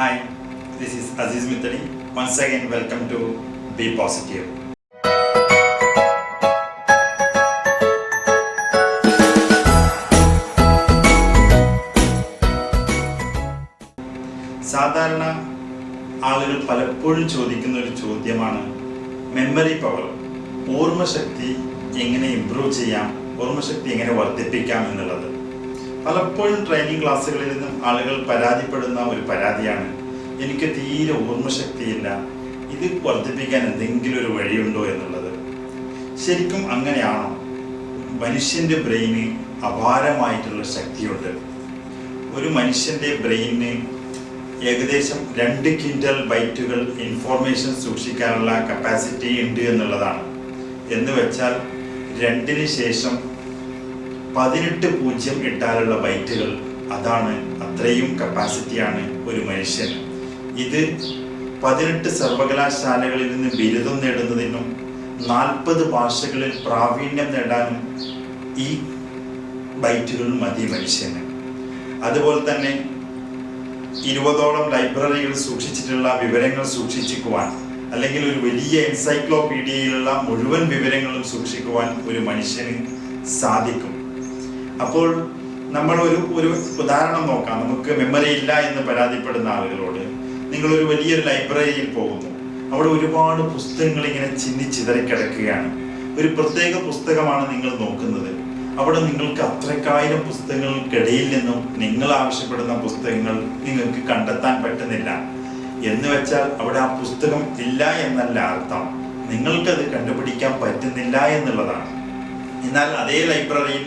Hi, this is Aziz Mitali. Once again, welcome to Be Positive. സാധാരണ ആളുകൾ പലപ്പോഴും ചോദിക്കുന്ന ഒരു ചോദ്യമാണ് മെമ്മറി പവർ ഓർമ്മശക്തി എങ്ങനെ ഇമ്പ്രൂവ് ചെയ്യാം ഓർമ്മശക്തി എങ്ങനെ വർദ്ധിപ്പിക്കാം എന്നുള്ളത് പലപ്പോഴും ട്രെയിനിങ് ക്ലാസ്സുകളിൽ നിന്നും ആളുകൾ പരാതിപ്പെടുന്ന ഒരു പരാതിയാണ്. എനിക്ക് തീരെ ഓർമ്മശക്തിയില്ല. ഇത് വർദ്ധിപ്പിക്കാൻ എന്തെങ്കിലും ഒരു വഴിയുണ്ടോ എന്നുള്ളത്. ശരിക്കും അങ്ങനെയാണോ? മനുഷ്യന്റെ ബ്രെയിന് അപാരമായിട്ടുള്ള ശക്തിയുണ്ട്. ഒരു മനുഷ്യന്റെ ബ്രെയിന് ഏകദേശം രണ്ട് ക്വിന്റൽ ബൈറ്റുകൾ ഇൻഫോർമേഷൻ സൂക്ഷിക്കാനുള്ള കപ്പാസിറ്റി ഉണ്ട് എന്നുള്ളതാണ്. എന്ന് വെച്ചാൽ രണ്ടിന് ശേഷം പതിനെട്ട് പൂജ്യം ഇട്ടാലുള്ള ബൈറ്റുകൾ. അതാണ് അത്രയും കപ്പാസിറ്റിയാണ് ഒരു മനുഷ്യൻ ഇത് പതിനെട്ട് സർവകലാശാലകളിൽ നിന്ന് ബിരുദം നേടുന്നതിനും നാൽപ്പത് ഭാഷകളിൽ പ്രാവീണ്യം നേടാനും ഈ ബൈറ്റുകൾ മതി മനുഷ്യന്. അതുപോലെ തന്നെ ഇരുപതോളം ലൈബ്രറികൾ സൂക്ഷിച്ചിട്ടുള്ള വിവരങ്ങൾ സൂക്ഷിച്ചിക്കുവാൻ അല്ലെങ്കിൽ ഒരു വലിയ എൻസൈക്ലോപീഡിയയിലുള്ള മുഴുവൻ വിവരങ്ങളും സൂക്ഷിക്കുവാൻ ഒരു മനുഷ്യന് സാധിക്കും. അപ്പോൾ നമ്മൾ ഒരു ഒരു ഉദാഹരണം നോക്കാം. നമുക്ക് മെമ്മറി ഇല്ല എന്ന് പരാതിപ്പെടുന്ന ആളുകളോട് നിങ്ങൾ ഒരു വലിയൊരു ലൈബ്രറിയിൽ പോകുന്നു. അവിടെ ഒരുപാട് പുസ്തകങ്ങൾ ഇങ്ങനെ ചിന്നി ചിതറിക്കിടക്കുകയാണ് ഒരു പ്രത്യേക പുസ്തകമാണ് നിങ്ങൾ നോക്കുന്നത്. അവിടെ നിങ്ങൾക്ക് അത്രക്കായിരം പുസ്തകങ്ങൾക്കിടയിൽ നിന്നും നിങ്ങൾ ആവശ്യപ്പെടുന്ന പുസ്തകങ്ങൾ നിങ്ങൾക്ക് കണ്ടെത്താൻ പറ്റുന്നില്ല. എന്ന് വെച്ചാൽ അവിടെ ആ പുസ്തകം ഇല്ല എന്നല്ല അർത്ഥം. നിങ്ങൾക്കത് കണ്ടുപിടിക്കാൻ പറ്റുന്നില്ല എന്നുള്ളതാണ്. എന്നാൽ അതേ ലൈബ്രറിയിൽ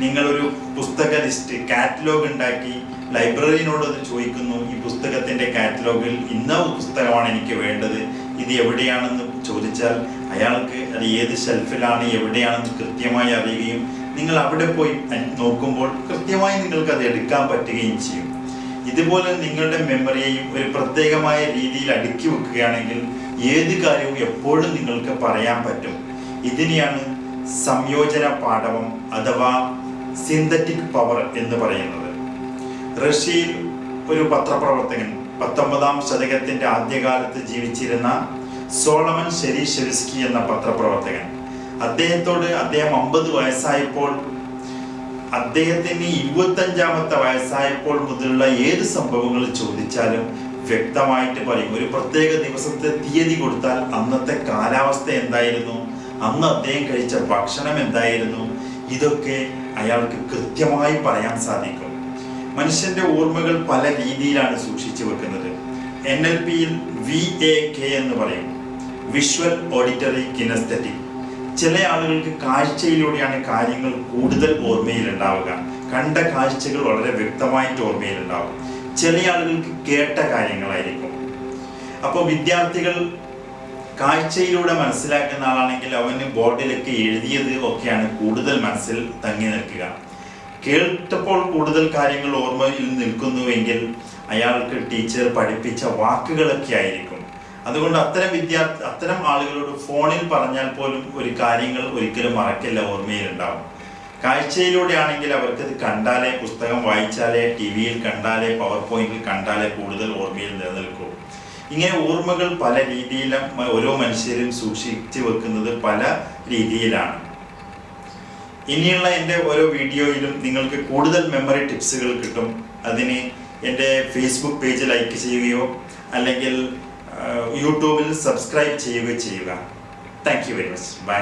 നിങ്ങളൊരു പുസ്തക ലിസ്റ്റ് കാറ്റലോഗ് ഉണ്ടാക്കി ലൈബ്രറിനോട് അത് ചോദിക്കുന്നു ഈ പുസ്തകത്തിന്റെ കാറ്റലോഗിൽ ഇന്ന പുസ്തകമാണ് എനിക്ക് വേണ്ടത്? ഇത് എവിടെയാണെന്ന് ചോദിച്ചാൽ അയാൾക്ക് അത് ഏത് ഷെൽഫിലാണ് എവിടെയാണെന്ന് കൃത്യമായി അറിയുകയും നിങ്ങൾ അവിടെ പോയി നോക്കുമ്പോൾ കൃത്യമായി നിങ്ങൾക്ക് അത് എടുക്കാൻ പറ്റുകയും ചെയ്യും. ഇതുപോലെ നിങ്ങളുടെ മെമ്മറിയെയും ഒരു പ്രത്യേകമായ രീതിയിൽ അടുക്കി വെക്കുകയാണെങ്കിൽ ഏത് കാര്യവും എപ്പോഴും നിങ്ങൾക്ക് പറയാൻ പറ്റും. ഇതിനെയാണ് സംയോജന പാഠവം അഥവാ സിന്തറ്റിക് പവർ എന്ന് പറയുന്നത്. റഷ്യയിൽ ഒരു പത്രപ്രവർത്തകൻ പത്തൊമ്പതാം ശതകത്തിന്റെ ആദ്യകാലത്ത് ജീവിച്ചിരുന്ന സോളമൻ ഷെരീഷെവിസ്കി എന്ന പത്രപ്രവർത്തകൻ. അദ്ദേഹത്തോട് അദ്ദേഹം അമ്പത് വയസ്സായപ്പോൾ അദ്ദേഹത്തിന് ഇരുപത്തഞ്ചാമത്തെ വയസ്സായപ്പോൾ മുതലുള്ള ഏത് സംഭവങ്ങൾ ചോദിച്ചാലും വ്യക്തമായിട്ട് പറയും. ഒരു പ്രത്യേക ദിവസത്തെ തീയതി കൊടുത്താൽ അന്നത്തെ കാലാവസ്ഥ എന്തായിരുന്നു? അന്ന് അദ്ദേഹം കഴിച്ച ഭക്ഷണം എന്തായിരുന്നു? ഇതൊക്കെ അയാൾക്ക് കൃത്യമായി പറയാൻ സാധിക്കും. മനുഷ്യന്റെ ഓർമ്മകൾ പല രീതിയിലാണ് സൂക്ഷിച്ചു വെക്കുന്നത്. എൻ എൽ പിയിൽ വി എ കെ എന്ന് പറയും. Visual auditory kinesthetic. ചില ആളുകൾക്ക് കാഴ്ചയിലൂടെയാണ് കാര്യങ്ങൾ കൂടുതൽ ഓർമ്മയിൽ ഉണ്ടാവുക കണ്ട കാഴ്ചകൾ വളരെ വ്യക്തമായിട്ട് ഓർമ്മയിൽ ഉണ്ടാവും ചില ആളുകൾക്ക് കേട്ട കാര്യങ്ങളായിരിക്കും. അപ്പോൾ വിദ്യാർത്ഥികൾ കാഴ്ചയിലൂടെ മനസ്സിലാക്കുന്ന ആളാണെങ്കിൽ അവന് ബോർഡിലൊക്കെ എഴുതിയത് ഒക്കെയാണ് കൂടുതൽ മനസ്സിൽ തങ്ങി നിൽക്കുക. കേട്ടപ്പോൾ കൂടുതൽ കാര്യങ്ങൾ ഓർമ്മയിൽ നിൽക്കുന്നുവെങ്കിൽ അയാൾക്ക് ടീച്ചർ പഠിപ്പിച്ച വാക്കുകളൊക്കെ ആയിരിക്കും. അതുകൊണ്ട് അത്തരം വിദ്യാർത്ഥി അത്തരം ആളുകളോട് ഫോണിൽ പറഞ്ഞാൽ പോലും ഒരു കാര്യങ്ങൾ ഒരിക്കലും മറക്കില്ല ഓർമ്മയിൽ ഉണ്ടാവും കാഴ്ചയിലൂടെ ആണെങ്കിൽ അവർക്കത് കണ്ടാലേ പുസ്തകം വായിച്ചാലേ ടി വിയിൽ കണ്ടാലേ പവർ പോയിന്റിൽ കണ്ടാലേ കൂടുതൽ ഓർമ്മയിൽ നിലനിൽക്കൂ. ഇങ്ങനെ ഓർമ്മകൾ പല രീതിയിലും ഓരോ മനുഷ്യരും സൂക്ഷിച്ചു വെക്കുന്നത് പല രീതിയിലാണ്. ഇനിയുള്ള എന്റെ ഓരോ വീഡിയോയിലും നിങ്ങൾക്ക് കൂടുതൽ മെമ്മറി ടിപ്സുകൾ കിട്ടും. അതിന് എന്റെ ഫേസ്ബുക്ക് പേജ് ലൈക്ക് ചെയ്യുകയോ അല്ലെങ്കിൽ യൂട്യൂബിൽ സബ്സ്ക്രൈബ് ചെയ്യുകയോ ചെയ്യുക. Thank you very much bye